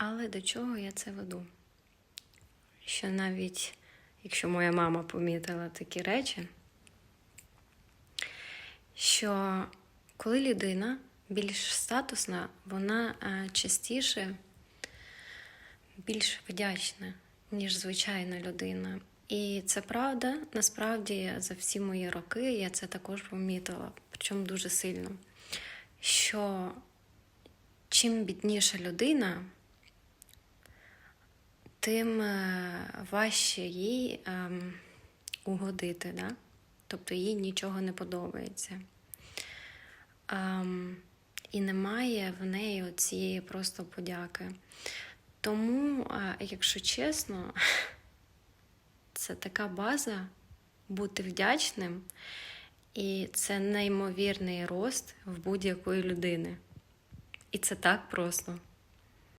Але до чого я це веду? Що навіть якщо моя мама помітила такі речі, що коли людина більш статусна, вона е, частіше більш вдячна, ніж звичайна людина. І це правда, насправді за всі мої роки я це також помітила, причому дуже сильно. Що чим бідніша людина, тим е, важче їй ем, угодити, да? тобто їй нічого не подобається. Ем, і немає в неї цієї просто подяки. Тому, е, якщо чесно, це така база бути вдячним, і це неймовірний рост в будь-якої людини. І це так просто.